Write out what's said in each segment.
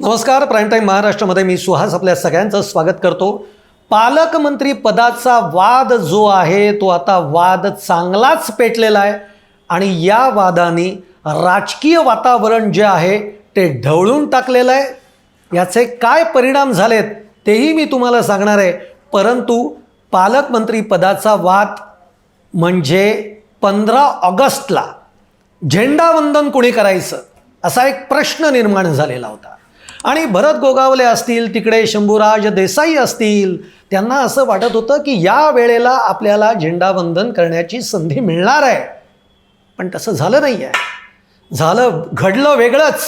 नमस्कार prime time महाराष्ट्रामध्ये मी सुहास आपल्या सगळ्यांचं स्वागत करतो. पालकमंत्री पदाचा वाद जो आहे तो आता वाद चांगलाच पेटलेला आहे आणि या वादाने राजकीय वातावरण जे आहे ते ढवळून टाकलेलं आहे. याचे काय परिणाम झालेत तेही मी तुम्हाला सांगणार आहे. परंतु पालकमंत्री पदाचा वाद म्हणजे पंधरा ऑगस्टला झेंडावंदन कोणी करायचं असा एक प्रश्न निर्माण झालेला होता. आणि भरत गोगावले असतील तिकडे शंभूराज देसाई असतील त्यांना असं वाटत होतं की या वेळेला आपल्याला झेंडावंदन करण्याची संधी मिळणार आहे. पण तसं झालं नाही आहे झालं घडलं वेगळंच.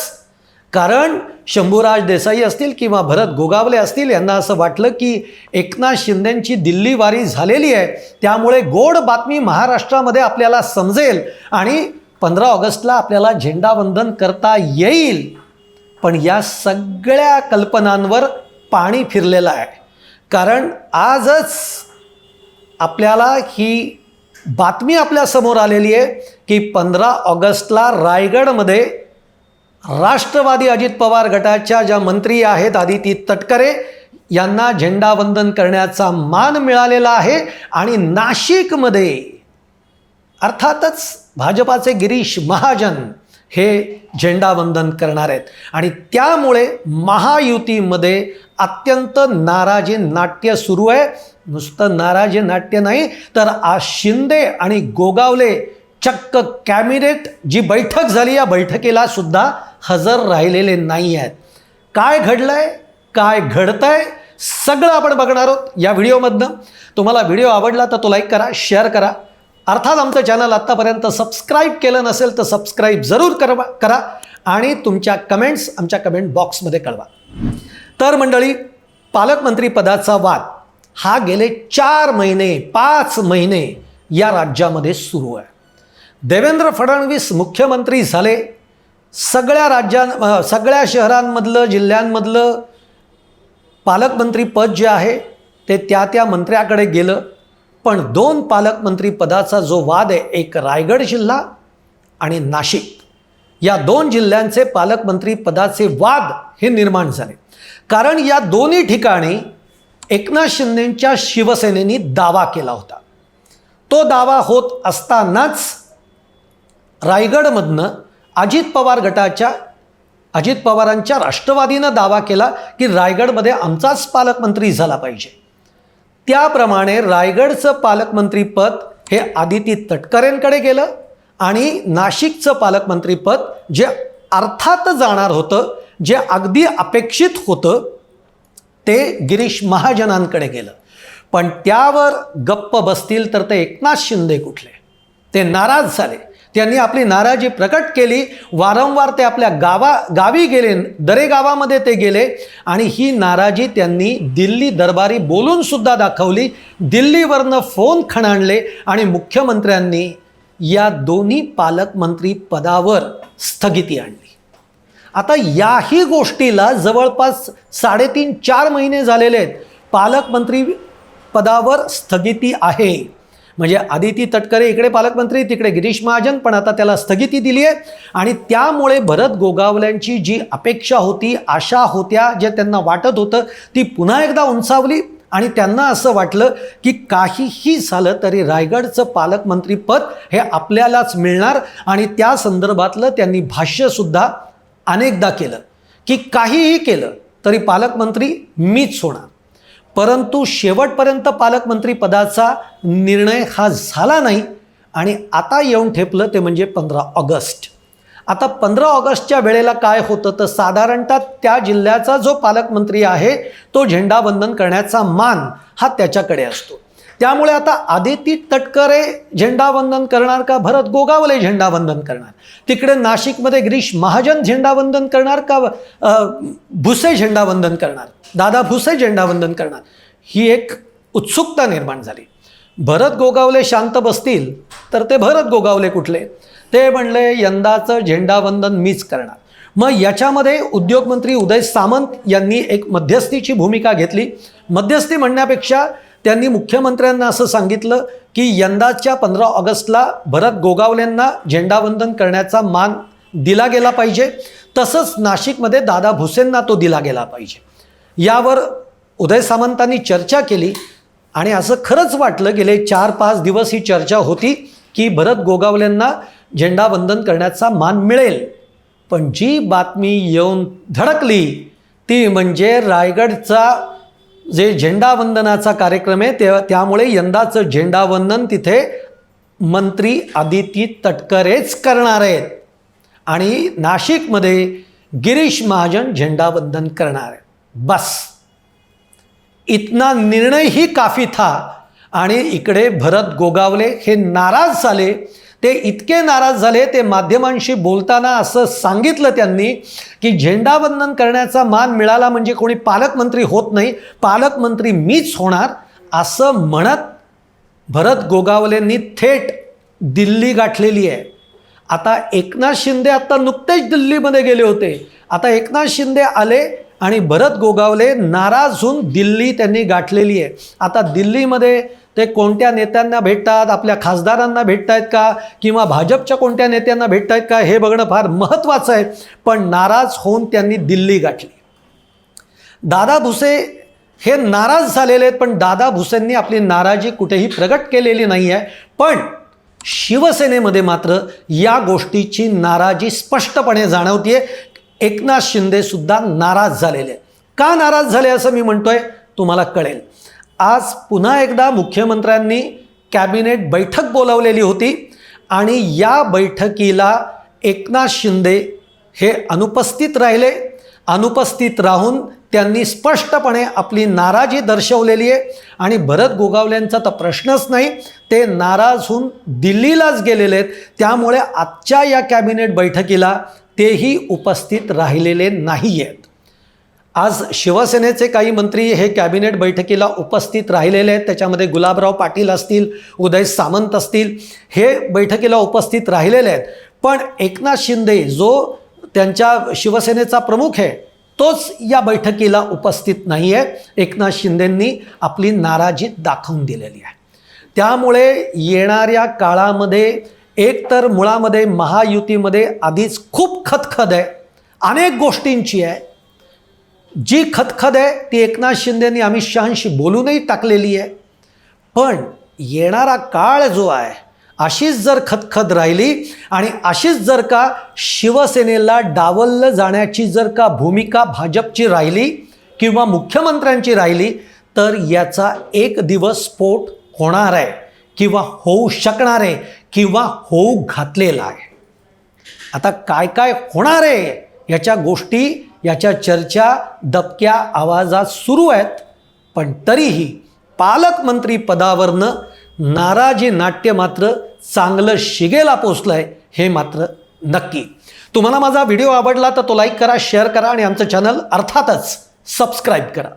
कारण शंभूराज देसाई असतील किंवा भरत गोगावले असतील यांना असं वाटलं की एकनाथ शिंदेंची दिल्ली वारी झालेली आहे. त्यामुळे गोड बातमी महाराष्ट्रामध्ये आपल्याला समजेल आणि पंधरा ऑगस्टला आपल्याला झेंडावंदन करता येईल. पण या सगळ्या कल्पनांवर पाणी फिरलेलं आहे. कारण आजच आपल्याला ही बातमी आपल्यासमोर आलेली आहे की पंधरा ऑगस्टला रायगडमध्ये राष्ट्रवादी अजित पवार गटाच्या ज्या मंत्री आहेत आदिती तटकरे यांना झेंडावंदन करण्याचा मान मिळालेला आहे आणि नाशिकमध्ये अर्थातच भाजपाचे गिरीश महाजन हे झेंडावंदन करणार आहेत. आणि त्यामुळे महायुतीमध्ये अत्यंत नाराजी नाट्य सुरू आहे. नुसतं नाराजी नाट्य नाही तर आज शिंदे आणि गोगावले चक्क कॅबिनेट जी बैठक झाली या बैठकीला सुद्धा हजर राहिलेले नाही आहेत. काय घडलं आहे काय घडतं आहे सगळं आपण बघणार आहोत या व्हिडिओमधनं. तुम्हाला व्हिडिओ आवडला तर तो लाईक करा शेअर करा. अर्थात आमचं चॅनल आत्तापर्यंत सबस्क्राईब केलं नसेल तर सबस्क्राईब जरूर करवा करा आणि तुमच्या कमेंट्स आमच्या कमेंट बॉक्समध्ये कळवा. तर मंडळी पालकमंत्री पदाचा वाद हा गेले चार महिने पाच महिने या राज्यामध्ये सुरू आहे. देवेंद्र फडणवीस मुख्यमंत्री झाले सगळ्या राज्यां सगळ्या शहरांमधलं जिल्ह्यांमधलं पालकमंत्री पद जे आहे ते त्या त्या मंत्र्याकडे गेलं. पण दोन पालकमंत्री पदाचा जो वाद आहे एक रायगड जिल्हा आणि नाशिक या दोन जिल्ह्यांचे पालकमंत्री पदाचे वाद हे निर्माण झाले. कारण या दोन्ही ठिकाणी एकनाथ शिंदेंच्या शिवसेनेनी दावा केला होता. तो दावा होत असतानाच रायगडमधनं अजित पवार गटाच्या अजित पवारांच्या राष्ट्रवादीनं दावा केला की रायगडमध्ये आमचाच पालकमंत्री झाला पाहिजे. त्याप्रमाणे रायगडचं पालकमंत्रीपद हे आदिती तटकरेंकडे गेलं आणि नाशिकचं पालकमंत्रीपद जे अर्थात जाणार होतं जे अगदी अपेक्षित होतं ते गिरीश महाजनांकडे गेलं. पण त्यावर गप्प बसतील तर ते एकनाथ शिंदे कुठले? ते नाराज झाले. त्यांनी आपली नाराजी प्रकट केली. वारंवार ते आपल्या गावा गावी गेले दरे गावामध्ये ते गेले. आणि ही नाराजी त्यांनी दिल्ली दरबारी बोलून सुद्धा दाखवली. दिल्लीवरनं फोन खणाणले आणि मुख्यमंत्र्यांनी या दोन्ही पालकमंत्री पदावर स्थगिती आणली. आता याही गोष्टीला जवळपास साडेतीन चार महिने झालेले आहेत. पालकमंत्री पदावर स्थगिती आहे. म्हणजे आदिती तटकरे इकडे पालकमंत्री तिकडे गिरीश महाजन पण आता त्याला स्थगिती दिली आहे. आणि त्यामुळे भरत गोगावल्यांची जी अपेक्षा होती आशा होत्या जे त्यांना वाटत होतं ती पुन्हा एकदा उंचावली. आणि त्यांना असं वाटलं की काहीही झालं तरी रायगडचं पालकमंत्रीपद हे आपल्यालाच मिळणार. आणि त्या संदर्भातलं त्यांनी भाष्यसुद्धा अनेकदा केलं. की काहीही केलं तरी पालकमंत्री मीच होणार. परंतु शेवटपर्यंत पालकमंत्री पदाचा निर्णय हा झाला नाही आणि आता येऊन ठेपलं ते म्हणजे पंधरा ऑगस्ट. आता पंधरा ऑगस्टच्या वेळेला काय होतं तर साधारणतः त्या जिल्ह्याचा जो पालकमंत्री आहे तो झेंडावंदन करण्याचा मान हा त्याच्याकडे असतो. त्यामुळे आता आदिती तटकरे झेंडावंदन करणार का? भरत गोगावले झेंडावंदन करणार. तिकडे नाशिकमध्ये गिरीश महाजन झेंडावंदन करणार का? भुसे झेंडावंदन करणार. दादा भुसे झेंडावंदन करणार. ही एक उत्सुकता निर्माण झाली. भरत गोगावले शांत बसतील तर ते भरत गोगावले कुठले? ते म्हणले यंदाचं झेंडावंदन मीच करणार. मग याच्यामध्ये उद्योगमंत्री उदय सामंत यांनी एक मध्यस्थीची भूमिका घेतली. मध्यस्थी म्हणण्यापेक्षा त्यांनी मुख्यमंत्र्यांना असं सांगितलं की यंदाच्या पंधरा ऑगस्टला भरत गोगावलेंना झेंडावंदन करण्याचा मान दिला गेला पाहिजे. तसंच नाशिकमध्ये दादा भुसेंना तो दिला गेला पाहिजे. यावर उदय सामंतांनी चर्चा केली आणि असं खरंच वाटलं गेले चार पाच दिवस ही चर्चा होती की भरत गोगावलेंना झेंडावंदन करण्याचा मान मिळेल. पण जी बातमी येऊन धडकली ती म्हणजे रायगडचा जे झेंडावंदनाचा कार्यक्रम आहे ते त्यामुळे यंदाचं झेंडावंदन तिथे मंत्री आदिती तटकरेच करणार आहेत. आणि नाशिकमध्ये गिरीश महाजन झेंडावंदन करणार आहेत. बस. इतना निर्णय ही काफी था आणि इकडे भरत गोगावले हे नाराज झाले ते इतके नाराज झाले ते माध्यमांशी बोलताना असं सांगितलं त्यांनी की झेंडावंदन करण्याचा मान मिळाला म्हणजे कोणी पालकमंत्री होत नाही पालकमंत्री मीच होणार असं म्हणत भरत गोगावलेंनी थेट दिल्ली गाठलेली आहे. आता एकनाथ शिंदे आत्ता नुकतेच दिल्लीमध्ये गेले होते. आता एकनाथ शिंदे आले आणि भरत गोगावले नाराज होऊन दिल्ली त्यांनी गाठलेली आहे. आता दिल्लीमध्ये ते कोणत्या नेत्यांना भेटतात आपल्या खासदारांना भेटत आहेत का किंवा भाजपच्या कोणत्या नेत्यांना भेटत आहेत का हे बघणं फार महत्त्वाचं आहे. पण नाराज होऊन त्यांनी दिल्ली गाठली. दादा भुसे हे नाराज झालेले आहेत पण दादा भुसेंनी आपली नाराजी कुठेही प्रगट केलेली नाही आहे. पण शिवसेनेमध्ये मात्र या गोष्टीची नाराजी स्पष्टपणे जाणवतीये. एकनाथ शिंदेसुद्धा नाराज झालेले. का नाराज झाले असं मी म्हणतोय? तुम्हाला कळेल. आज पुन्हा एकदा मुख्यमंत्र्यांनी कॅबिनेट बैठक बोलावलेली होती आणि या बैठकीला एकनाथ शिंदे हे अनुपस्थित राहिले. अनुपस्थित राहून त्यांनी स्पष्टपणे आपली नाराजी दर्शवलेली आहे आणि भरत गोगावल्यांचा तर प्रश्नच नाही ते नाराज होऊन दिल्लीलाच गेलेले आहेत. त्यामुळे आजच्या या कॅबिनेट बैठकीला तेही उपस्थित राहिलेले नाही आहेत आज शिवसेनेचे काही मंत्री हे कॅबिनेट बैठकीला उपस्थित राहिलेले आहेत. त्याच्यामध्ये गुलाबराव पाटील असतील उदय सामंत असतील हे बैठकीला उपस्थित राहिलेले आहेत. पण एकनाथ शिंदे जो त्यांच्या शिवसेनेचा प्रमुख आहे तोच या बैठकीला उपस्थित नाही आहे एकनाथ शिंदेंनी आपली नाराजी दाखवून दिलेली आहे. त्यामुळे येणाऱ्या काळामध्ये एक तर मुळामध्ये महायुतीमध्ये आधीच खूप खतखद आहे अनेक गोष्टींची आहे. जी खतखद आहे ती एकनाथ शिंदेनी अमित शहांशी बोलूनही टाकलेली आहे. पण येणारा काळ जो आहे अशीच जर खतखद राहिली आणि अशीच जर का शिवसेनेला डावललं जाण्याची जर का भूमिका भाजपची राहिली किंवा मुख्यमंत्र्यांची राहिली तर याचा एक दिवस स्फोट होणार आहे किंवा होऊ शकणार आहे किंवा होऊ घातलेला आहे. आता काय काय होणार आहे याच्या गोष्टी याच्या चर्चा दबक्या आवाजात सुरू आहेत पण तरीही पालकमंत्री पदावरनं नाराजी नाट्य मात्र चांगलं शिगेला पोचलं आहे हे मात्र नक्की. तुम्हाला माझा व्हिडिओ आवडला तर तो लाईक करा शेअर करा आणि आमचं चॅनल अर्थातच सबस्क्राईब करा.